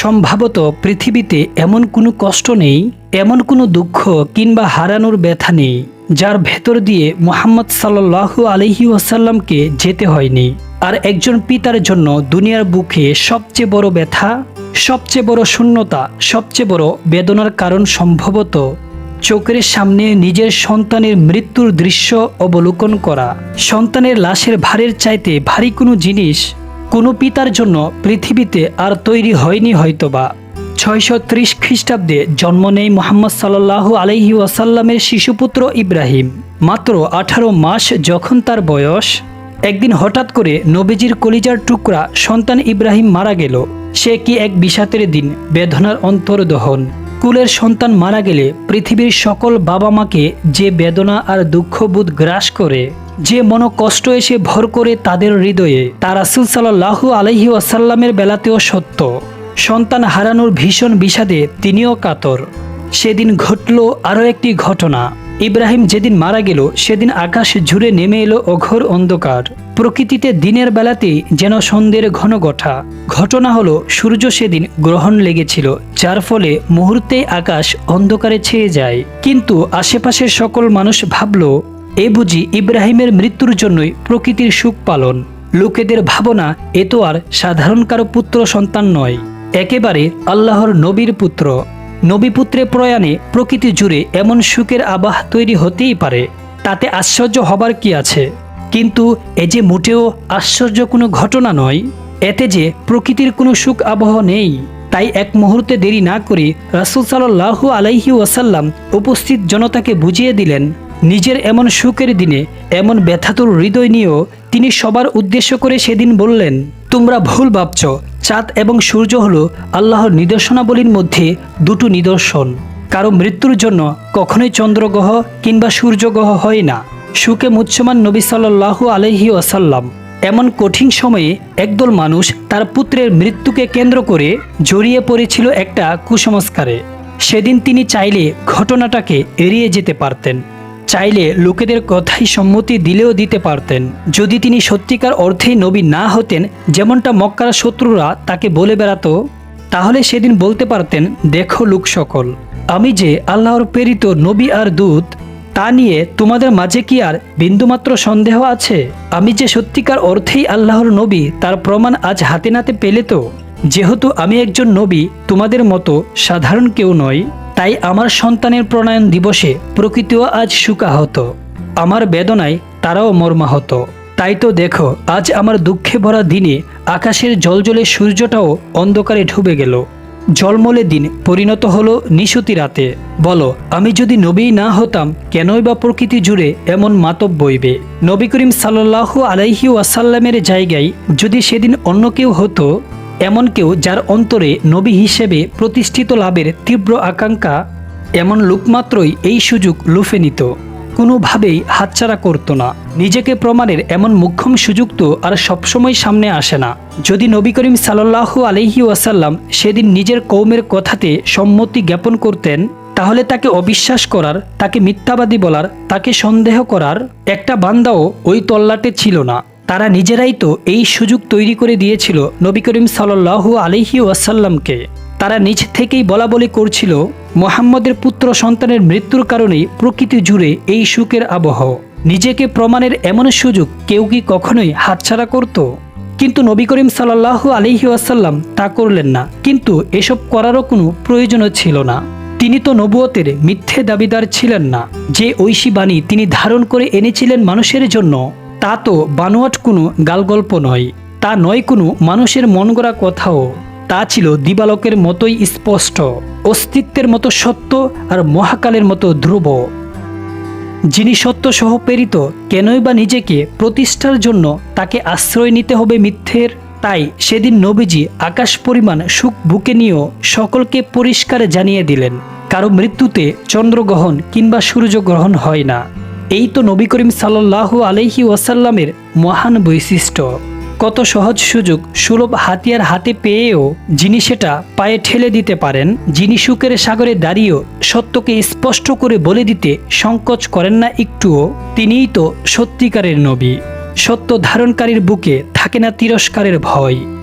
সম্ভবত পৃথিবীতে এমন কোনো কষ্ট নেই, এমন কোনো দুঃখ কিংবা হারানোর ব্যথা নেই, যার ভেতর দিয়ে মোহাম্মদ সাল্লাহু আলহি ওয়াসাল্লামকে যেতে হয়নি। আর একজন পিতার জন্য দুনিয়ার বুকে সবচেয়ে বড় ব্যথা, সবচেয়ে বড় শূন্যতা, সবচেয়ে বড় বেদনার কারণ সম্ভবত চোখের সামনে নিজের সন্তানের মৃত্যুর দৃশ্য অবলোকন করা। সন্তানের লাশের ভারের চাইতে ভারী কোনো জিনিস কোনো পিতার জন্য পৃথিবীতে আর তৈরি হয়নি হয়তোবা। ছয়শো ত্রিশ খ্রিস্টাব্দে জন্ম নেয় মোহাম্মদ সাল্লাহু আলহি ওয়াসাল্লামের শিশুপুত্র ইব্রাহিম। মাত্র আঠারো মাস যখন তার বয়স, একদিন হঠাৎ করে নবীজির কলিজার টুকরা সন্তান ইব্রাহিম মারা গেল। সে কি এক বিষাতের দিন বেদনার অন্তর্দহন। কুলের সন্তান মারা গেলে পৃথিবীর সকল বাবা মাকে যে বেদনা আর দুঃখবোধ গ্রাস করে যে মন কষ্ট এসে ভর করে তাদের হৃদয়ে, তা রাসুল সাল্লাহু আলহি ওয়াসাল্লামের বেলাতেও সত্য। সন্তান হারানোর ভীষণ বিষাদে তিনিও কাতর। সেদিন ঘটল আরও একটি ঘটনা। ইব্রাহিম যেদিন মারা গেল, সেদিন আকাশ ঝুড়ে নেমে এলো অঘোর অন্ধকার। প্রকৃতিতে দিনের বেলাতেই যেন সন্ধ্যের ঘন গঠা। ঘটনা হলো, সূর্য সেদিন গ্রহণ লেগেছিল, যার ফলে মুহূর্তেই আকাশ অন্ধকারে ছেয়ে যায়। কিন্তু আশেপাশের সকল মানুষ ভাবল এ বুঝি ইব্রাহিমের মৃত্যুর জন্যই প্রকৃতির সুখ পালন। লোকেদের ভাবনা, এ তো আর সাধারণ কারও পুত্র সন্তান নয়। একেবারে আল্লাহর নবীর পুত্র। নবী পুত্রে প্রয়াণে প্রকৃতি জুড়ে এমন সুখের আবাহ তৈরি হতেই পারে। তাতে আশ্চর্য হবার কি আছে? কিন্তু এ যে মোটেও আশ্চর্য কোনো ঘটনা নয়। এতে যে প্রকৃতির কোনো সুখ আবহ নেই, তাই এক মুহূর্তে দেরি না করে রাসুল সাল্লাহু আলাইহি ওয়াসাল্লাম উপস্থিত জনতাকে বুঝিয়ে দিলেন নিজের এমন সুখের দিনে, এমন ব্যথাতুর হৃদয় নিয়েও তিনি সবার উদ্দেশ্য করে সেদিন বললেন, তোমরা ভুল ভাবছ। চাঁদ এবং সূর্য হল আল্লাহর নিদর্শনাবলীর মধ্যে দুটো নিদর্শন। কারও মৃত্যুর জন্য কখনোই চন্দ্রগ্রহ কিংবা সূর্যগ্রহ হয় না। সুখে মুচ্ছমান নবী সাল্লাহু আলহি ওয়াসাল্লাম। এমন কঠিন সময়ে একদল মানুষ তার পুত্রের মৃত্যুকে কেন্দ্র করে জড়িয়ে পড়েছিল একটা কুসংস্কারে। সেদিন তিনি চাইলে ঘটনাটাকে এড়িয়ে যেতে পারতেন। চাইলে লোকেদের কথাই সম্মতি দিলেও দিতে পারতেন। যদি তিনি সত্যিকার অর্থেই নবী না হতেন, যেমনটা মক্কার শত্রুরা তাকে বলে বেড়াতো, তাহলে সেদিন বলতে পারতেন, দেখো লোক সকল, আমি যে আল্লাহর প্রেরিত নবী আর দূত, তা নিয়ে তোমাদের মাঝে কি আর বিন্দুমাত্র সন্দেহ আছে? আমি যে সত্যিকার অর্থেই আল্লাহর নবী, তার প্রমাণ আজ হাতে নাতে পেলে তো? যেহেতু আমি একজন নবী, তোমাদের মতো সাধারণ কেউ নয় তাই আমার সন্তানের প্রণয়ন দিবসে প্রকৃতিও আজ সুকাহত। আমার বেদনায় তারাও মর্মাহত। তাই তো দেখো, আজ আমার দুঃখে ভরা দিনে আকাশের জলজলে সূর্যটাও অন্ধকারে ঢুবে গেল। জলমলে দিন পরিণত হলো নিশুতি রাতে। বলো, আমি যদি নবী না হতাম, কেনই বা প্রকৃতি জুড়ে এমন মাতব বইবে নবী করিম সাল্লাহু আলাইহি ওয়াসাল্লামের জায়গায় যদি সেদিন অন্য কেউ হতো এমন কেউ যার অন্তরে নবী হিসেবে প্রতিষ্ঠিত লাভের তীব্র আকাঙ্ক্ষা, এমন লোকমাত্রই এই সুযোগ লুফে নিত। কোনোভাবেই হাতছাড়া করতো না। নিজেকে প্রমাণের এমন মুখ্যম সুযোগ তো আর সবসময় সামনে আসে না। যদি নবী করিম সাল্লাহু আলহি ওয়াসাল্লাম সেদিন নিজের কৌমের কথাতে সম্মতি জ্ঞাপন করতেন, তাহলে তাকে অবিশ্বাস করার, তাকে মিথ্যাবাদী বলার, তাকে সন্দেহ করার একটা বান্দাও ওই তল্লাটে ছিল না। তারা নিজেরাই তো এই সুযোগ তৈরি করে দিয়েছিল নবী করিম সাল্লাহু আলহি ওয়াসাল্লামকে। তারা নিজ থেকেই বলা বলি করছিল, মোহাম্মদের পুত্র সন্তানের মৃত্যুর কারণেই প্রকৃতি জুড়ে এই সুখের আবহ। নিজেকে প্রমাণের এমন সুযোগ কেউ কি কখনোই হাতছাড়া করত? কিন্তু নবী করিম সাল্লাহু আলহি ওয়াসাল্লাম তা করলেন না। কিন্তু এসব করারও কোনো প্রয়োজনও ছিল না। তিনি তো নবুয়তের মিথ্যে দাবিদার ছিলেন না। যে ঐশী বাণী তিনি ধারণ করে এনেছিলেন মানুষের জন্য তা তো বানোয়াট কোনো গালগল্প নয়, তা নয় কোনো মানুষের মন গড়া কথাও। তা ছিল দিবালকের মতোই স্পষ্ট, অস্তিত্বের মতো সত্য আর মহাকালের মতো ধ্রুব। যিনি সত্য সহ প্রেরিত, কেনই বা নিজেকে প্রতিষ্ঠার জন্য তাকে আশ্রয় নিতে হবে মিথ্যের? তাই সেদিন নবীজি আকাশ পরিমাণ সুখ বুকে নিয়েও সকলকে পরিষ্কার জানিয়ে দিলেন, কারও মৃত্যুতে চন্দ্রগ্রহণ কিংবা সূর্যগ্রহণ হয় না। এই তো নবী করিম সাল্লাহ আলহি ওয়াসাল্লামের মহান বৈশিষ্ট্য। কত সহজ সুযোগ, সুলভ হাতিয়ার হাতে পেয়েও যিনি সেটা পায়ে ঠেলে দিতে পারেন, যিনি সুখের সাগরে দাঁড়িয়েও সত্যকে স্পষ্ট করে বলে দিতে সংকোচ করেন না একটুও, তিনিই তো সত্যিকারের নবী। সত্য ধারণকারীর বুকে থাকে না তিরস্কারের ভয়।